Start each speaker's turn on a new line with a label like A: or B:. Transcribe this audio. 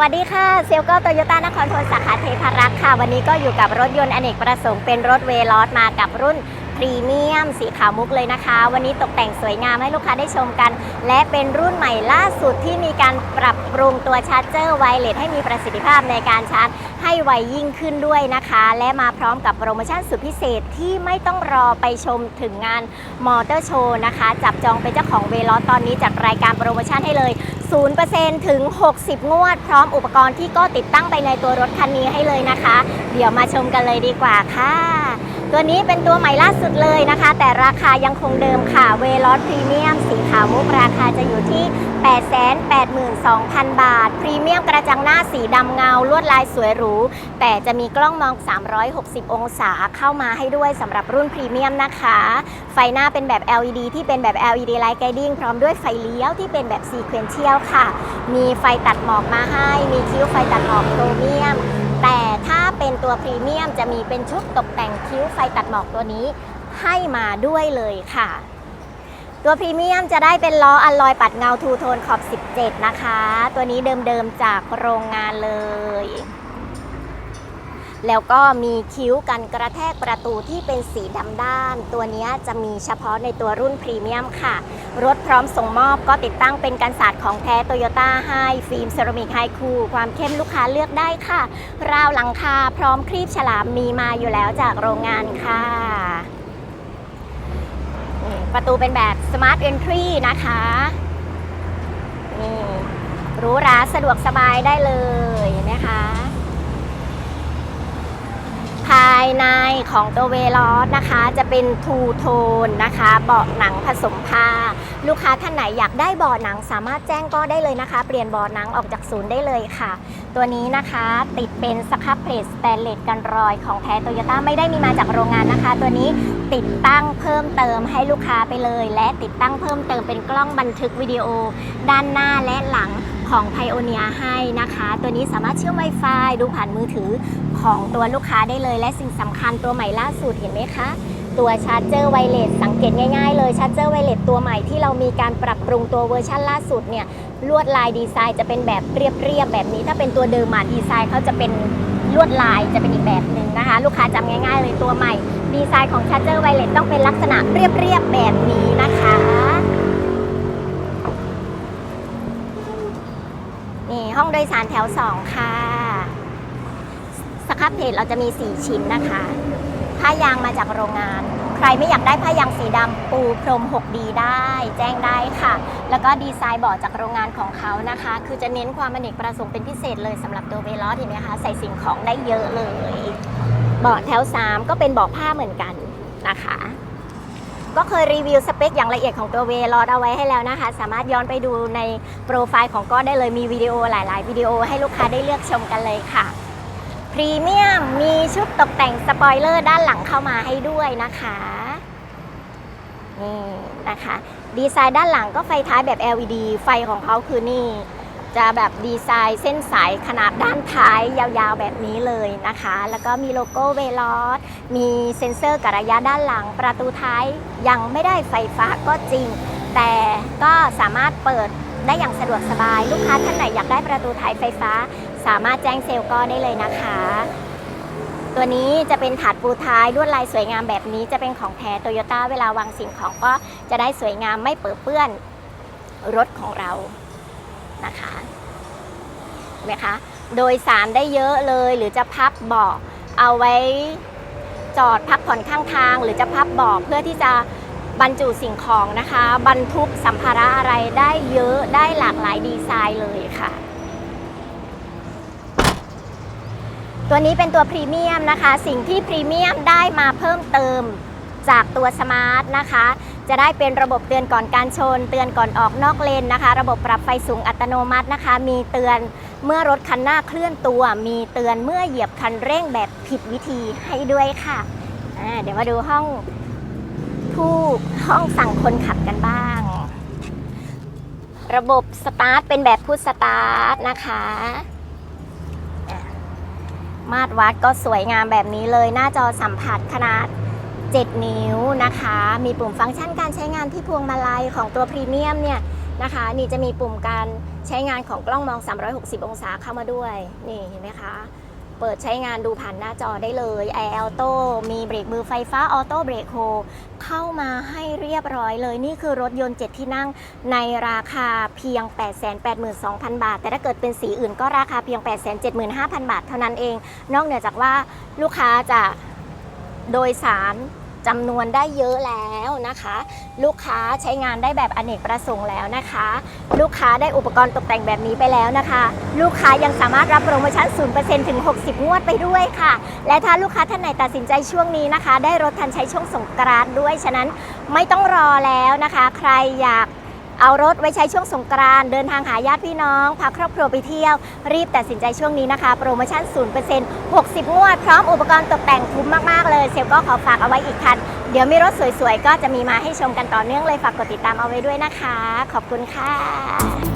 A: วัสดีค่ะเซลโก้โตโยต้านครทนสาขาเทพารักษ์ค่ะ วันนี้ก็อยู่กับรถยนต์อเนกประสงค์เป็นรถเวลอสมากับรุ่นพรีเมียมสีขาวมุกเลยนะคะ วันนี้ตกแต่งสวยงามให้ลูกค้าได้ชมกัน และเป็นรุ่นใหม่ล่าสุดที่มีการปรับปรุงตัวชาร์จเจอร์ไวเลสให้มีประสิทธิภาพในการชาร์จให้ไวยิ่งขึ้นด้วยนะคะ และมาพร้อมกับโปรโมชั่นสุดพิเศษที่ไม่ต้องรอไปชมถึงงานมอเตอร์โชว์นะคะ จับจองเป็นเจ้าของเวลอตอนนี้จัดรายการโปรโมชั่นให้เลย 0%ถึง 60 งวด พร้อมอุปกรณ์ที่ก็ติดตั้งไปในตัวรถคันนี้ให้เลยนะคะ เดี๋ยวมาชมกันเลยดีกว่าค่ะ ตัวนี้เป็นตัวใหม่ล่าสุดเลยนะคะ แต่ราคายังคงเดิมค่ะเวลอสพรีเมียมสีขาวมุกราคาจะอยู่ที่ 8 82,000 บาท พรีเมียมกระจังหน้าสีดำเงา ลวดลายสวยหรู แต่จะมีกล้องมอง 360 องศาเข้ามาให้ด้วยสำหรับรุ่นพรีเมียมนะคะ ไฟหน้าเป็นแบบ LED ที่เป็นแบบ LED Light Guiding พร้อมด้วยไฟเลี้ยวที่เป็นแบบ Sequential ค่ะ มีไฟตัดหมอกมาให้ มีคิ้วไฟตัดหมอกโครเมียม แต่ถ้าเป็นตัวพรีเมียมจะมีเป็นชุดตกแต่งคิ้วไฟตัดหมอกตัวนี้ให้มาด้วยเลยค่ะ ตัวพรีเมียมจะได้เป็นล้ออัลลอยปัดเงาทูโทนขอบ 17 นะคะ ตัวนี้เดิมๆจากโรงงานเลย แล้วก็มีคิ้วกันกระแทกประตูที่เป็นสีดำด้าน ตัวนี้จะมีเฉพาะในตัวรุ่นพรีเมียมค่ะ รถพร้อมส่งมอบก็ติดตั้งเป็นกันศาสตร์ของแท้โตโยต้าให้ฟิล์มเซรามิกไฮคูความเข้มลูกค้าเลือกได้ค่ะ ราวหลังคาพร้อมครีบฉลามมีมาอยู่แล้วจากโรงงานค่ะ ประตูเป็นแบบ Smart Entry นะคะนี่หรูหราสะดวกสบายได้เลยนะคะ ภายในของตัวเวลอสนะคะ จะเป็นทูโทนนะคะ เบาะหนังผสมผ้า ลูกค้าท่านไหนอยากได้เบาะหนังสามารถแจ้งก็ได้เลยนะคะ เปลี่ยนเบาะหนังออกจากศูนย์ได้เลยค่ะ ตัวนี้นะคะติดเป็นสครับเพลสแตนเลสกันรอยของแท้โตโยต้าไม่ได้มีมาจากโรงงานนะคะ ตัวนี้ติดตั้งเพิ่มเติมให้ลูกค้าไปเลย และติดตั้งเพิ่มเติมเป็นกล้องบันทึกวิดีโอ ด้านหน้าและหลังของไพโอเนียให้นะคะ ตัวนี้สามารถเชื่อม Wi-Fi ดูผ่านมือถือ ของตัวลูกค้าได้เลย และสิ่งสำคัญตัวใหม่ล่าสุดเห็นไหมคะ ตัวชาร์จเจอร์ไวเลสสังเกตง่ายๆเลยชาร์จเจอร์ไวเลสตัวใหม่ที่เรามีการปรับปรุงตัวเวอร์ชันล่าสุดเนี่ยลวดลายดีไซน์จะเป็นแบบเรียบๆแบบนี้ ถ้าเป็นตัวเดิมมาดีไซน์เขาจะเป็นลวดลายจะเป็นอีกแบบหนึ่งนะคะ ลูกค้าจำง่าย ๆ เลยตัวใหม่ ดีไซน์ของชาร์จเจอร์ไวเลสต้องเป็นลักษณะเรียบๆแบบนี้นะคะนี่ห้องโดยสารแถว 2 ค่ะ ครับเพจเราจะมี 4 ชิ้นนะคะ ผ้ายางมาจากโรงงาน ใครไม่อยากได้ผ้ายางสีดำปูพรม 6D ได้ แจ้งได้ค่ะ แล้วก็ดีไซน์เบาะจากโรงงานของเขานะคะ คือจะเน้นความอเนกประสงค์เป็นพิเศษเลยสำหรับตัวเวลอสเห็นไหมคะ ใส่สิ่งของได้เยอะเลยเบาะแถว 3 ก็เป็นเบาะผ้าเหมือนกันนะคะ ก็เคยรีวิวสเปคอย่างละเอียดของตัวเวลอสเอาไว้ให้แล้วนะคะ สามารถย้อนไปดูในโปรไฟล์ของก็ได้เลยมีวิดีโอหลาย ๆ วิดีโอให้ลูกค้าได้เลือกชมกันเลยค่ะ พรีเมียมมีชุดตกแต่งสปอยเลอร์ด้านหลังเข้ามาให้ด้วยนะคะนี่นะคะ ดีไซน์ด้านหลังก็ไฟท้ายแบบ LED ไฟของเขาคือนี่ จะแบบดีไซน์เส้นสายขนาดด้านท้ายยาวๆแบบนี้เลยนะคะ แล้วก็มีโลโก้เวลอสมีเซ็นเซอร์กะระยะด้านหลัง ประตูท้ายยังไม่ได้ไฟฟ้าก็จริง แต่ก็สามารถเปิดได้อย่างสะดวกสบาย ลูกค้าท่านไหนอยากได้ประตูท้ายไฟฟ้า สามารถแจ้งเซลล์ก็ได้เลยนะคะ ตัวนี้จะเป็นถาดปูท้ายลวดลายสวยงามแบบนี้จะเป็นของแท้โตโยต้าเวลาวางสิ่งของก็จะได้สวยงามไม่เปื้อเปื้อนรถของเรานะคะเห็นไหมคะ โดยสารได้เยอะเลยหรือจะพับเบาะเอาไว้จอดพักผ่อนข้างทาง หรือจะพับเบาะเพื่อที่จะบรรจุสิ่งของนะคะ บรรทุกสัมภาระอะไรได้เยอะได้หลากหลายดีไซน์เลยค่ะ ตัวนี้เป็นตัวพรีเมียมนะคะ สิ่งที่พรีเมียมได้มาเพิ่มเติมจากตัวสมาร์ทนะคะ จะได้เป็นระบบเตือนก่อนการชน เตือนก่อนออกนอกเลนนะคะ ระบบปรับไฟสูงอัตโนมัตินะคะ มีเตือนเมื่อรถคันหน้าเคลื่อนตัว มีเตือนเมื่อเหยียบคันเร่งแบบผิดวิธีให้ด้วยค่ะเดี๋ยวมาดูห้องผู้ห้องสั่งคนขับกันบ้าง ระบบสตาร์ทเป็นแบบพุทสตาร์ทนะคะ มาตรวัดก็สวยงามแบบนี้เลย หน้าจอสัมผัสขนาด 7 นิ้วนะคะ มีปุ่มฟังก์ชันการใช้งานที่พวงมาลัยของตัวพรีเมียมเนี่ยนะคะ นี่จะมีปุ่มการใช้งานของกล้องมอง 360 องศาเข้ามาด้วย นี่เห็นไหมคะ เปิดใช้งานดูผ่านหน้าจอได้เลยแอร์ออโต้มีเบรกมือไฟฟ้าออโต้เบรกโฮเข้ามาให้เรียบร้อยเลย นี่คือรถยนต์ 7 ที่นั่งในราคาเพียง 882,000 บาท แต่ถ้าเกิดเป็นสีอื่นก็ราคาเพียง 875,000 บาทเท่านั้นเอง นอกเหนือจากว่าลูกค้าจะโดยสาร จำนวนได้เยอะแล้วนะคะ ลูกค้าใช้งานได้แบบอเนกประสงค์แล้วนะคะ ลูกค้าได้อุปกรณ์ตกแต่งแบบนี้ไปแล้วนะคะ ลูกค้ายังสามารถรับโปรโมชั่น 0%ถึง 60 งวดไปด้วยค่ะ และถ้าลูกค้าท่านไหนตัดสินใจช่วงนี้นะคะ ได้รถทันใช้ช่วงสงกรานต์ด้วย ฉะนั้นไม่ต้องรอแล้วนะคะ ใครอยาก เอารถไว้ใช้ช่วงสงกรานต์เดินทางหาญาติพี่น้องพาครอบครัวไปเที่ยว รีบตัดสินใจช่วงนี้นะคะ โปรโมชั่น 0% 60 งวด พร้อมอุปกรณ์ตกแต่งคุ้มมาก ๆ เลย เซลลก็ขอฝากเอาไว้อีกคัน เดี๋ยวมีรถสวย ๆ ก็จะมีมาให้ชมกันต่อเนื่องเลยฝากกดติดตามเอาไว้ด้วยนะคะ ขอบคุณค่ะ